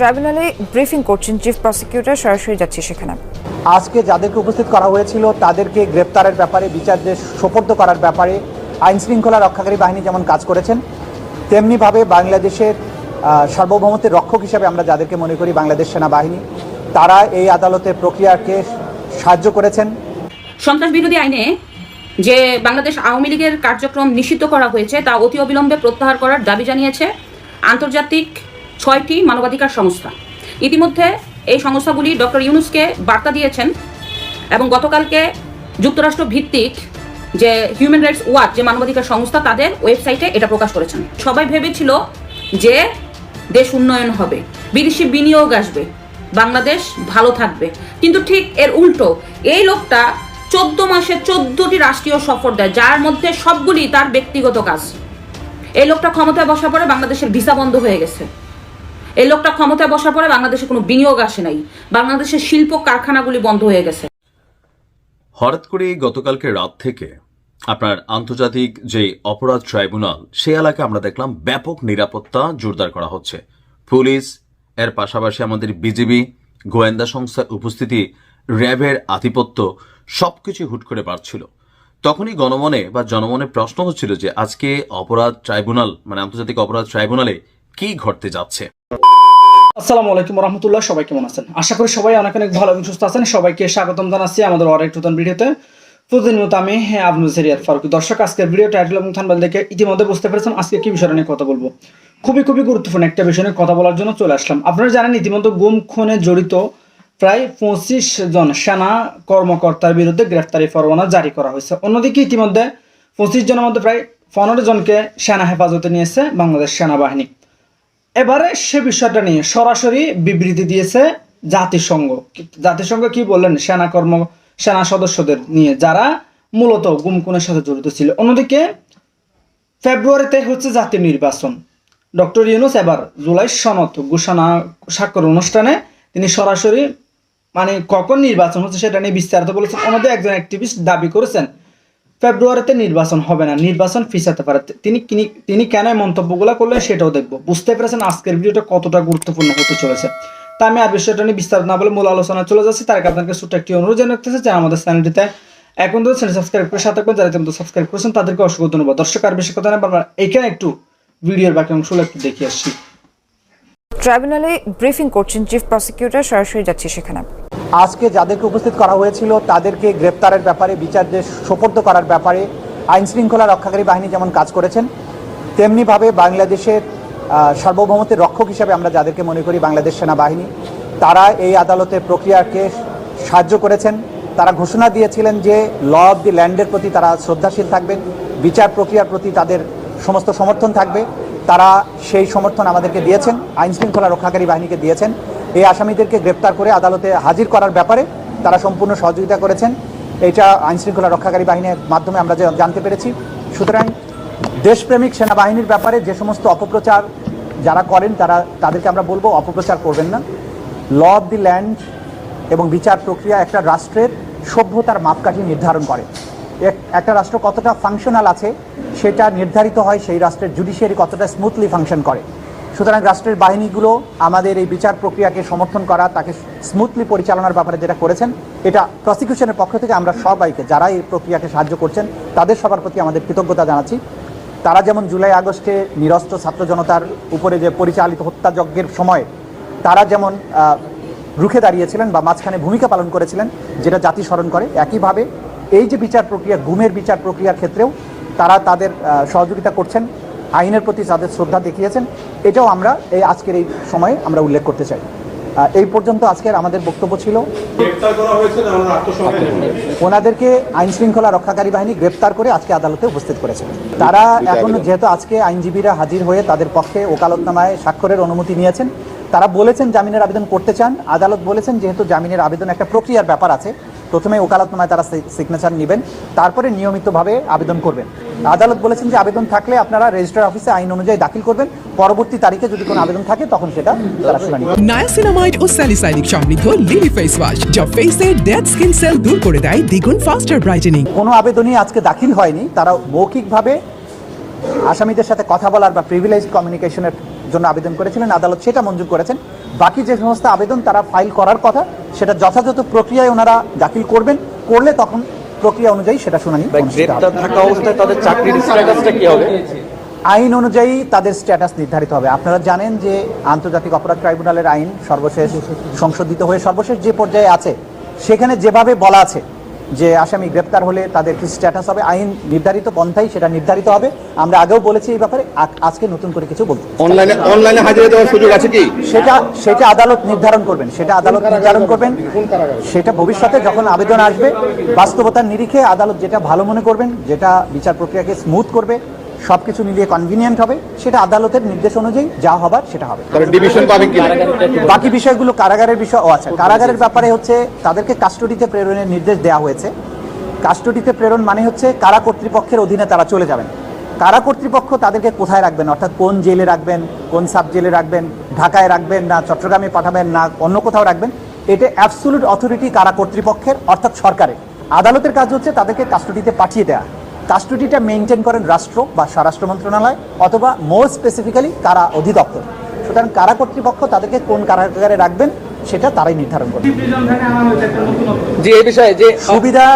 ট্রাইব্যুনালে ব্রিফিং করছেন chief prosecutor সরাসরি যাচ্ছি সেখানে। আজকে যাদেরকে উপস্থিত করা হয়েছিল তাদেরকে গ্রেপ্তারের ব্যাপারে বিচারদের সোপর্দ করার ব্যাপারে আইন শৃঙ্খলা রক্ষাকারী বাহিনী যেমন কাজ করেছেন তেমনিভাবে বাংলাদেশের সার্বভৌমত্বের রক্ষক হিসাবে আমরা যাদেরকে মনে করি বাংলাদেশ সেনাবাহিনী তারা এই আদালতের প্রক্রিয়াকে সাহায্য করেছেন। সন্ত্রাস বিরোধী আইনে যে বাংলাদেশ আওয়ামী লীগের কার্যক্রম নিষিদ্ধ করা হয়েছে তা অতি অবিলম্বে প্রত্যাহার করার দাবি জানিয়েছে আন্তর্জাতিক ছয়টি মানবাধিকার সংস্থা। ইতিমধ্যে এই সংস্থাগুলি ডক্টর ইউনুসকে বার্তা দিয়েছেন এবং গতকালকে যুক্তরাষ্ট্র ভিত্তিক যে হিউম্যান রাইটস ওয়াচ, যে মানবাধিকার সংস্থা, তাদের ওয়েবসাইটে এটা প্রকাশ করেছেন। সবাই ভেবেছিল যে দেশ উন্নয়ন হবে, বিদেশি বিনিয়োগ আসবে, বাংলাদেশ ভালো থাকবে। কিন্তু ঠিক এর উল্টো, এই লোকটা চোদ্দ মাসে চোদ্দটি রাষ্ট্রীয় সফর দেয়, যার মধ্যে সবগুলি তার ব্যক্তিগত কাজ। এই লোকটা ক্ষমতায় বসার পরে বাংলাদেশের ভিসা বন্ধ হয়ে গেছে। এই লোকটা ক্ষমতায় বসার পরে বাংলাদেশে কোনো বিনিয়োগ আসে নাই। বাংলাদেশের শিল্প কারখানাগুলি বন্ধ হয়ে গেছে। হঠাৎ করে গতকালকে রাত থেকে আপনার আন্তর্জাতিক যে অপরাধ ট্রাইব্যুনাল সে এলাকায় আমরা দেখলাম ব্যাপক নিরাপত্তা জোরদার করা হচ্ছে। পুলিশ, এর পাশাপাশি আমাদের বিজিবি, গোয়েন্দা সংস্থার উপস্থিতি, র্যাবের আধিপত্য সবকিছু হুট করে বাড়ছিল। তখনই গণমনে বা জনমনে প্রশ্ন হচ্ছিল যে আজকে অপরাধ ট্রাইব্যুনাল মানে আন্তর্জাতিক অপরাধ ট্রাইব্যুনালে কি ঘটতে যাচ্ছে? আসসালামু আলাইকুম রহমতুল্লাহ সবাই কেমন আছেন? আশা করি সবাই অনেক অনেক ভালো এবং সুস্থ আছেন। সবাইকে স্বাগতম জানাচ্ছি আমাদের নতুন ভিডিওতে। প্রতিনিয়ত আমি হ্যাঁ, ফারুক। দর্শক আজকের ভিডিও টাইটেল এবং থানবাল দেখে ইতিমধ্যে বুঝতে পেরেছেন আজকে কি বিষয় নিয়ে কথা বলব। খুবই খুবই গুরুত্বপূর্ণ একটা বিষয় নিয়ে কথা বলার জন্য চলে আসলাম। আপনারা জানেন ইতিমধ্যে গুম খুনে জড়িত প্রায় পঁচিশ জন সেনা কর্মকর্তার বিরুদ্ধে গ্রেফতারি পরোয়ানা জারি করা হয়েছে। অন্যদিকে ইতিমধ্যে পঁচিশ জনের মধ্যে প্রায় পনেরো জনকে সেনা হেফাজতে নিয়েছে বাংলাদেশ সেনাবাহিনী। এবারে সে বিষয়টা নিয়ে সরাসরি বিবৃতি দিয়েছে জাতিসংঘ। জাতিসংঘ কি বললেন? সেনা কর্ম, সেনা সদস্যদের নিয়ে যারা মূলত গুমকুনের সাথে জড়িত ছিল। অন্যদিকে ফেব্রুয়ারিতে হচ্ছে জাতীয় নির্বাচন। ডক্টর ইউনুস এবার জুলাই সনদ ঘোষণা, স্বাক্ষর অনুষ্ঠানে তিনি সরাসরি মানে কখন নির্বাচন হচ্ছে সেটা নিয়ে বিস্তারিত বলেছেন। অন্যদের একজন অ্যাক্টিভিস্ট দাবি করেছেন ফেব্রুয়ারিতে নির্বাচন হবে না, নির্বাচন ফিসাতে পারে। তিনি তিনি কেন মন্তব্যগুলো করলেন সেটাও দেখব। বুঝতে পেরেছেন আজকের ভিডিওটা কতটা গুরুত্বপূর্ণ হতে চলেছে। তা আমি আর বিষয়টা নিয়ে বিস্তারিত না বলে মূল আলোচনা চলে যাচ্ছি। তার আপনাকে ছোট্ট একটি অনুরোধ জানাতেছে যে আমাদের চ্যানেলটিতে এখন তো চ্যানেল সাবস্ক্রাইব করে সাথে যারা ইতিমধ্যে সাবস্ক্রাইব করেছেন, তাদেরকে অসংখ্য ধন্যবাদ। দর্শক, আর বেশি কথা না এখানে একটু ভিডিওর বাকি অংশগুলো একটু দেখে আসছি ট্রাইব্যুনালে ব্রিফিং করছেন চিফ প্রসিকিউটর, সরাসরি যাচ্ছি সেখানে। আজকে যাদেরকে উপস্থিত করা হয়েছিল, তাদেরকে গ্রেপ্তারের ব্যাপারে বিচারদের সোপর্দ করার ব্যাপারে আইন শৃঙ্খলা রক্ষাকারী বাহিনী যেমন কাজ করেছেন, তেমনিভাবে বাংলাদেশের সার্বভৌমত্বের রক্ষক হিসাবে আমরা যাদেরকে মনে করি বাংলাদেশ সেনাবাহিনী, তারা এই আদালতের প্রক্রিয়াকে সাহায্য করেছেন। তারা ঘোষণা দিয়েছিলেন যে, ল অব দি ল্যান্ডের প্রতি তারা শ্রদ্ধাশীল থাকবেন, বিচার প্রক্রিয়ার প্রতি তাদের সমস্ত সমর্থন থাকবে। তারা সেই সমর্থন আমাদেরকে দিয়েছেন, আইন শৃঙ্খলা রক্ষাকারী বাহিনীকে দিয়েছেন। এই আসামিদেরকে গ্রেপ্তার করে আদালতে হাজির করার ব্যাপারে তারা সম্পূর্ণ সহযোগিতা করেছেন। এটা আইনশৃঙ্খলা রক্ষাকারী বাহিনীর মাধ্যমে আমরা জানতে পেরেছি। সুতরাং দেশপ্রেমিক সেনাবাহিনীর ব্যাপারে যে সমস্ত অপপ্রচার যারা করেন, তারা, তাদেরকে আমরা বলব অপপ্রচার করবেন না। ল অব দি ল্যান্ড এবং বিচার প্রক্রিয়া একটা রাষ্ট্রের সভ্যতার মাপকাঠি নির্ধারণ করে। এক- একটা রাষ্ট্র কতটা ফাংশনাল আছে, সেটা নির্ধারিত হয় সেই রাষ্ট্রের জুডিশিয়ারি কতটা স্মুথলি ফাংশন করে। সুতরাং রাষ্ট্রের বাহিনীগুলো আমাদের এই বিচার প্রক্রিয়াকে সমর্থন করা, তাকে স্মুথলি পরিচালনার ব্যাপারে যেটা করেছেন, এটা প্রসিকিউশনের পক্ষ থেকে আমরা সবাইকে যারা এই প্রক্রিয়াকে সাহায্য করছেন, তাদের সবার প্রতি আমাদের কৃতজ্ঞতা জানাচ্ছি। তারা যেমন জুলাই আগস্টে নিরস্ত্র ছাত্র জনতার উপরে যে পরিচালিত হত্যাযজ্ঞের সময়, তারা যেমন রুখে দাঁড়িয়েছিলেন বা মাঝখানে ভূমিকা পালন করেছিলেন, যেটা জাতি স্মরণ করে, একইভাবে এই যে বিচার প্রক্রিয়া, গুমের বিচার প্রক্রিয়ার ক্ষেত্রেও তারা তাদের সহযোগিতা করছেন। আইনের প্রতি তাদের শ্রদ্ধা দেখিয়েছেন এটাও আমরা এই আজকের এই সময়ে আমরা উল্লেখ করতে চাই। এই পর্যন্ত আজকের আমাদের বক্তব্য ছিল। গ্রেপ্তার করা হয়েছে না ওনারা আত্মসমর্পণ ওনাদেরকে আইন শৃঙ্খলা রক্ষাকারী বাহিনী গ্রেপ্তার করে আজকে আদালতে উপস্থিত করেছে। তারা এখন যেহেতু আজকে আইনজীবীরা হাজির হয়ে তাদের পক্ষে ওকালতনামায় স্বাক্ষরের অনুমতি নিয়েছেন তারা বলেছেন জামিনের আবেদন করতে চান। আদালত বলেছেন যেহেতু জামিনের আবেদন একটা প্রক্রিয়ার ব্যাপার আছে প্রথমে ওকালতনামায় তারা সিগনেচার নেবেন তারপরে নিয়মিতভাবে আবেদন করবেন। আদালত বলেছেন যে আবেদন থাকলে আপনারা রেজিস্টার অফিসে আইন অনুযায়ী দাখিল করবেন। পরবর্তী তারিখে যদি কোনো আবেদন থাকে তখন সেটা তারা শুনানি। নায়াসিনামাইড ও স্যালিসাইনিক সমৃদ্ধ লিলি ফেস ওয়াশ যা ফেসের ডেড স্কিন সেল দূর করে দেয় দ্বিগুণ ফাস্টার ব্রাইটেনিং কোনো আবেদনই আজকে দাখিল হয়নি। তারা মৌখিকভাবে আসামিদের সাথে কথা বলার বা প্রিভিলেজ কমিউনিকেশনের জন্য আবেদন করেছিলেন। আদালত সেটা মঞ্জুর করেছেন। বাকি যে সমস্ত আবেদন তারা ফাইল করার কথা সেটা যথাযথ প্রক্রিয়ায় ওনারা দাখিল করবেন। করলে তখন প্রক্রিয়া অনুযায়ী সেটা শুনানি থাকা অবস্থায় তাদের চাকরির স্ট্যাটাসটা কি হবে? আইন অনুযায়ী তাদের স্ট্যাটাস নির্ধারিত হবে। আপনারা জানেন যে আন্তর্জাতিক অপরাধ ট্রাইব্যুনালের আইন সর্বশেষ সংশোধিত হয়ে সর্বশেষ যে পর্যায়ে আছে সেখানে যেভাবে বলা আছে যে আসামি গ্রেপ্তার হলে তাদের কি স্ট্যাটাস হবে? আইন নির্ধারিত পন্থাই সেটা নির্ধারিত হবে। আমরা আগেও বলেছি এই ব্যাপারে আজকে নতুন করে কিছু বলব অনলাইনে অনলাইনে হাজিরা দেওয়ার সুযোগ আছে কি? সেটা সেটা আদালত নির্ধারণ করবেন। সেটা আদালত নির্ধারণ করবেন। সেটা ভবিষ্যতে যখন আবেদন আসবে বাস্তবতার নিরিখে আদালত যেটা ভালো মনে করবেন যেটা বিচার প্রক্রিয়াকে স্মুথ করবে সবকিছু মিলিয়ে কনভিনিয়েন্ট হবে সেটা আদালতের নির্দেশ অনুযায়ী যা হবার সেটা হবে। বাকি বিষয়গুলো কারাগারের বিষয় ও আচ্ছা কারাগারের ব্যাপারে হচ্ছে তাদেরকে কাস্টডিতে প্রেরণের নির্দেশ দেওয়া হয়েছে। কাস্টডিতে প্রেরণ মানে হচ্ছে কারা কর্তৃপক্ষের অধীনে তারা চলে যাবেন। কারা কর্তৃপক্ষ তাদেরকে কোথায় রাখবেন? অর্থাৎ কোন জেলে রাখবেন কোন সাব জেলে রাখবেন ঢাকায় রাখবেন না চট্টগ্রামে পাঠাবেন না অন্য কোথাও রাখবেন? এটা অ্যাবসুলুট অথরিটি কারা কর্তৃপক্ষের অর্থাৎ সরকারের। আদালতের কাজ হচ্ছে তাদেরকে কাস্টডিতে পাঠিয়ে দেওয়া কাস্টডিটা মেনটেন করেন রাষ্ট্র বা স্বরাষ্ট্র মন্ত্রণালয় অথবা মোর স্পেসিফিক্যালি কারা অধিদপ্তর। সুতরাং কারা কর্তৃপক্ষ তাদেরকে কোন কারাগারে রাখবেন সেটা তারাই নির্ধারণ করবে। যে এই বিষয়ে যে সুবিধা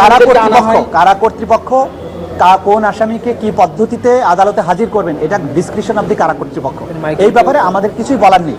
কারা কর্তৃপক্ষ কারা কর্তৃপক্ষ কা- কোন আসামিকে কি পদ্ধতিতে আদালতে হাজির করবেন এটা ডিসক্রিপশন অব দি কারা কর্তৃপক্ষ। এই ব্যাপারে আমাদের কিছুই বলার নেই।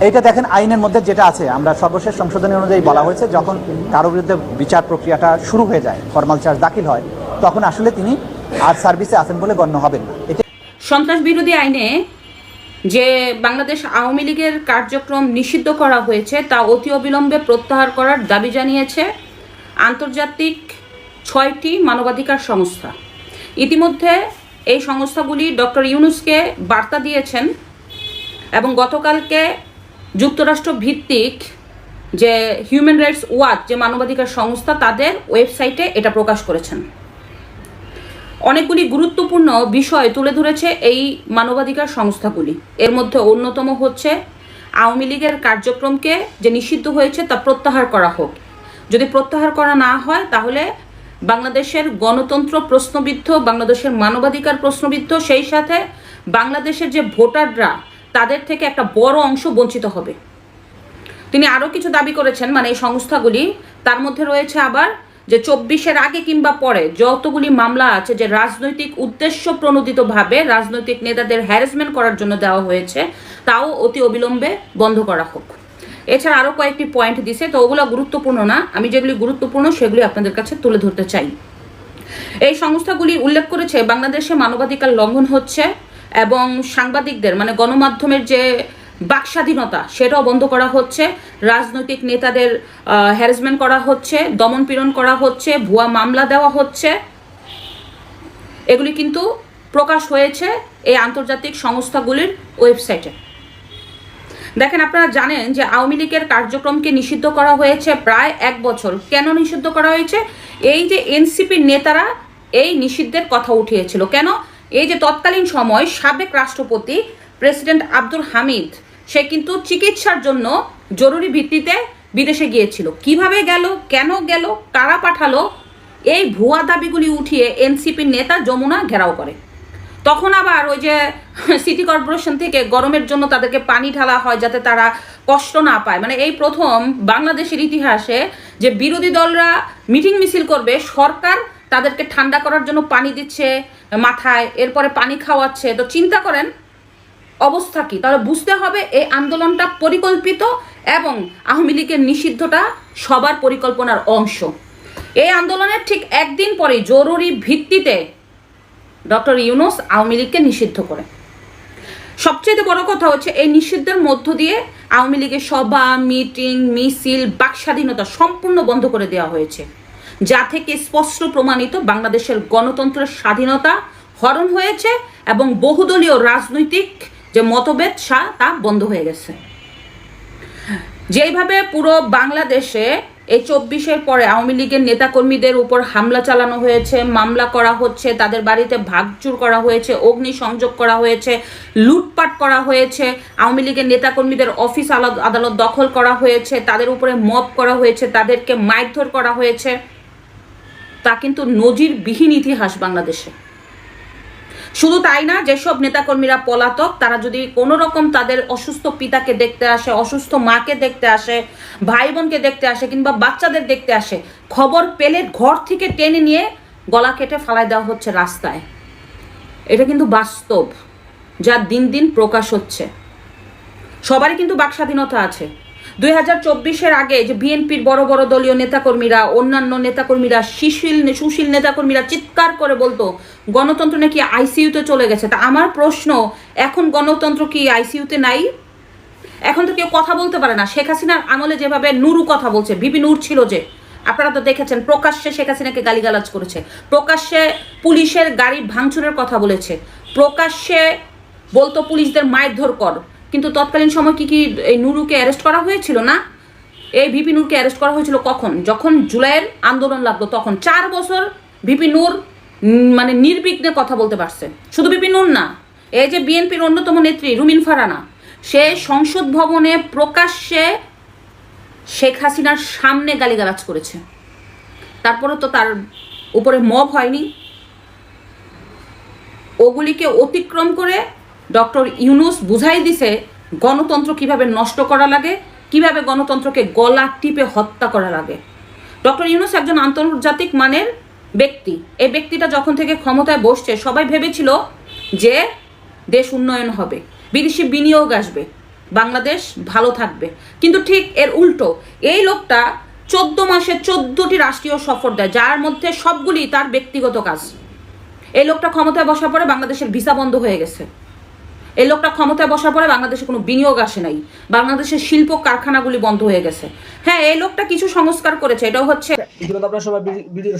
এইটা দেখেন আইনের মধ্যে যেটা আছে আমরা সর্বশেষ সংশোধনী অনুযায়ী বলা হয়েছে যখন কারোর বিরুদ্ধে বিচার প্রক্রিয়াটা শুরু হয়ে যায় ফর্মাল চার্জ দাখিল হয় তখন আসলে তিনি আর সার্ভিসে আছেন বলে গণ্য হবেন না। সন্ত্রাস বিরোধী আইনে যে বাংলাদেশ আওয়ামী লীগের কার্যক্রম নিষিদ্ধ করা হয়েছে তা অতি অবিলম্বে প্রত্যাহার করার দাবি জানিয়েছে আন্তর্জাতিক ছয়টি মানবাধিকার সংস্থা। ইতিমধ্যে এই সংস্থাগুলি ডক্টর ইউনুসকে বার্তা দিয়েছেন এবং গতকালকে যুক্তরাষ্ট্র ভিত্তিক যে হিউম্যান রাইটস ওয়াচ যে মানবাধিকার সংস্থা, তাদের ওয়েবসাইটে এটা প্রকাশ করেছেন। অনেকগুলি গুরুত্বপূর্ণ বিষয় তুলে ধরেছে এই মানবাধিকার সংস্থাগুলি। এর মধ্যে অন্যতম হচ্ছে আওয়ামী লীগের কার্যক্রমকে যে নিষিদ্ধ হয়েছে তা প্রত্যাহার করা হোক। যদি প্রত্যাহার করা না হয়, তাহলে বাংলাদেশের গণতন্ত্র প্রশ্নবিদ্ধ, বাংলাদেশের মানবাধিকার প্রশ্নবিদ্ধ, সেই সাথে বাংলাদেশের যে ভোটাররা, তাদের থেকে একটা বড় অংশ বঞ্চিত হবে। তিনি আরও কিছু দাবি করেছেন মানে এই সংস্থাগুলি, তার মধ্যে রয়েছে আবার যে চব্বিশের আগে কিংবা পরে যতগুলি মামলা আছে, যে রাজনৈতিক উদ্দেশ্য প্রণোদিতভাবে রাজনৈতিক নেতাদের হ্যারাসমেন্ট করার জন্য দেওয়া হয়েছে, তাও অতি অবিলম্বে বন্ধ করা হোক। এছাড়া আরও কয়েকটি পয়েন্ট দিছে, তো ওগুলো গুরুত্বপূর্ণ না। আমি যেগুলি গুরুত্বপূর্ণ, সেগুলি আপনাদের কাছে তুলে ধরতে চাই। এই সংস্থাগুলি উল্লেখ করেছে, বাংলাদেশে মানবাধিকার লঙ্ঘন হচ্ছে এবং সাংবাদিকদের মানে গণমাধ্যমের যে বাক স্বাধীনতা সেটাও বন্ধ করা হচ্ছে। রাজনৈতিক নেতাদের হ্যারাসমেন্ট করা হচ্ছে, দমন পীড়ন করা হচ্ছে, ভুয়া মামলা দেওয়া হচ্ছে। এগুলি কিন্তু প্রকাশ হয়েছে এই আন্তর্জাতিক সংস্থাগুলির ওয়েবসাইটে। দেখেন, আপনারা জানেন যে আওয়ামী লীগের কার্যক্রমকে নিষিদ্ধ করা হয়েছে প্রায় এক বছর। কেন নিষিদ্ধ করা হয়েছে? এই যে এনসিপির নেতারা এই নিষিদ্ধের কথা উঠিয়েছিল। কেন? এই যে তৎকালীন সময় সাবেক রাষ্ট্রপতি প্রেসিডেন্ট আব্দুল হামিদ, সে কিন্তু চিকিৎসার জন্য জরুরি ভিত্তিতে বিদেশে গিয়েছিল। কীভাবে গেল? কেন গেল? কারা পাঠালো? এই ভুয়া দাবিগুলি উঠিয়ে এনসিপির নেতা যমুনা ঘেরাও করে। তখন আবার ওই যে সিটি কর্পোরেশন থেকে গরমের জন্য তাদেরকে পানি ঢালা হয় যাতে তারা কষ্ট না পায়। মানে এই প্রথম বাংলাদেশের ইতিহাসে যে বিরোধী দলরা মিটিং মিছিল করবে, সরকার তাদেরকে ঠান্ডা করার জন্য পানি দিচ্ছে মাথায়, এরপরে পানি খাওয়াচ্ছে। তো চিন্তা করেন, অবস্থা কি? তাহলে বুঝতে হবে এই আন্দোলনটা পরিকল্পিত এবং আওয়ামী লীগের নিষিদ্ধটা সবার পরিকল্পনার অংশ। এই আন্দোলনের ঠিক একদিন পরেই জরুরি ভিত্তিতে ডক্টর ইউনুস আওয়ামী লীগকে নিষিদ্ধ করে। সবচেয়ে বড় কথা হচ্ছে এই নিষিদ্ধের মধ্য দিয়ে আওয়ামী লীগের সভা, মিটিং, মিছিল বাক স্বাধীনতা সম্পূর্ণ বন্ধ করে দেওয়া হয়েছে। যা থেকে স্পষ্ট প্রমাণিত বাংলাদেশের গণতন্ত্রের স্বাধীনতা হরণ হয়েছে এবং বহুদলীয় রাজনৈতিক যে মতভেদ, সা তা বন্ধ হয়ে গেছে। যেইভাবে পুরো বাংলাদেশে এই চব্বিশের পরে আওয়ামী লীগের নেতাকর্মীদের উপর হামলা চালানো হয়েছে, মামলা করা হচ্ছে, তাদের বাড়িতে ভাগচুর করা হয়েছে, অগ্নিসংযোগ করা হয়েছে, লুটপাট করা হয়েছে, আওয়ামী লীগের নেতাকর্মীদের অফিস আদালত দখল করা হয়েছে, তাদের উপরে মপ করা হয়েছে, তাদেরকে মারধর করা হয়েছে। তা কিন্তু নজিরবিহীন ইতিহাস বাংলাদেশে। শুধু তাই না, যেসব নেতাকর্মীরা পলাতক, তারা যদি কোনো রকম তাদের অসুস্থ পিতাকে দেখতে আসে, অসুস্থ মাকে দেখতে আসে ভাই বোনকে দেখতে আসে, কিংবা বাচ্চাদের দেখতে আসে, খবর পেলে ঘর থেকে টেনে নিয়ে গলা কেটে ফালাই দেওয়া হচ্ছে রাস্তায়। এটা কিন্তু বাস্তব, যা দিন দিন প্রকাশ হচ্ছে। সবারই কিন্তু বাক স্বাধীনতা আছে। দুই হাজার চব্বিশের আগে যে বিএনপির বড় বড় দলীয় নেতাকর্মীরা, অন্যান্য নেতাকর্মীরা সুশীল সুশীল নেতাকর্মীরা চিৎকার করে বলতো, গণতন্ত্র নাকি আইসিইউতে চলে গেছে? তা আমার প্রশ্ন, এখন গণতন্ত্র কি আইসিইউতে নাই? এখন তো কেউ কথা বলতে পারে না। শেখ হাসিনার আমলে যেভাবে নুরু কথা বলছে বিপি নূর ছিল যে, আপনারা তো দেখেছেন প্রকাশ্যে শেখ হাসিনাকে গালিগালাজ করেছে, প্রকাশ্যে পুলিশের গাড়ি ভাঙচুরের কথা বলেছে, প্রকাশ্যে বলতো পুলিশদের মারধর কর কিন্তু তৎকালীন সময় কি কি এই নুরুকে অ্যারেস্ট করা হয়েছিল না? এই ভিপি নূরকে অ্যারেস্ট করা হয়েছিল কখন? যখন জুলাইয়ের আন্দোলন লাগল তখন। চার বছর ভিপি নূর মানে নির্বিঘ্নে কথা বলতে পারছে। শুধু ভিপি নূর না এই যে বিএনপির অন্যতম নেত্রী রুমিন ফারানা, সে সংসদ ভবনে প্রকাশ্যে শেখ হাসিনার সামনে গালিগালাজ করেছে। তারপরে তো তার উপরে মব হয়নি। ওগুলিকে অতিক্রম করে ডক্টর ইউনুস বুঝাই দিছে গণতন্ত্র কীভাবে নষ্ট করা লাগে, কীভাবে গণতন্ত্রকে গলা টিপে হত্যা করা লাগে। ডক্টর ইউনুস একজন আন্তর্জাতিক মানের ব্যক্তি। এই ব্যক্তিটা যখন থেকে ক্ষমতায় বসছে, সবাই ভেবেছিল যে দেশ উন্নয়ন হবে, বিদেশি বিনিয়োগ আসবে, বাংলাদেশ ভালো থাকবে। কিন্তু ঠিক এর উল্টো, এই লোকটা চোদ্দ মাসে চোদ্দটি রাষ্ট্রীয় সফর দেয়, যার মধ্যে সবগুলি তার ব্যক্তিগত কাজ। এই লোকটা ক্ষমতায় বসার পরে বাংলাদেশের ভিসা বন্ধ হয়ে গেছে। এই লোকটা ক্ষমতায় বসার পরে বাংলাদেশে কোনো বিনিয়োগ আসে নাই। বাংলাদেশের শিল্প কারখানাগুলি বন্ধ হয়ে গেছে। হ্যাঁ এই লোকটা কিছু সংস্কার করেছে, এটাও হচ্ছে সবাই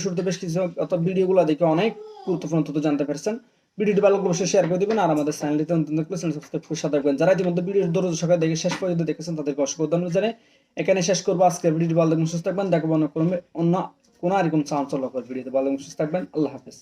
শুরুতে বেশ কিছু ভিডিওগুলো দেখে অনেক গুরুত্বপূর্ণ তথ্য জানতে পারছেন। ভিডিওটি ভালো শেয়ার করে আর আমাদের চ্যানেলটিতে নতুন চ্যানেল সাবস্ক্রাইব করে সাথে থাকবেন। যারা ইতিমধ্যে ভিডিও দরজ দেখে শেষ পর্যন্ত দেখেছেন, তাদেরকে অসংখ্য ধন্যবাদ জানাই। এখানে শেষ করব আজকের ভিডিওটি। ভালো সুস্থ থাকবেন দেখব অন্য কোনো অন্য কোনো আর চাঞ্চল্যকর ভিডিওতে। ভালো সুস্থ থাকবেন, আল্লাহ হাফেজ।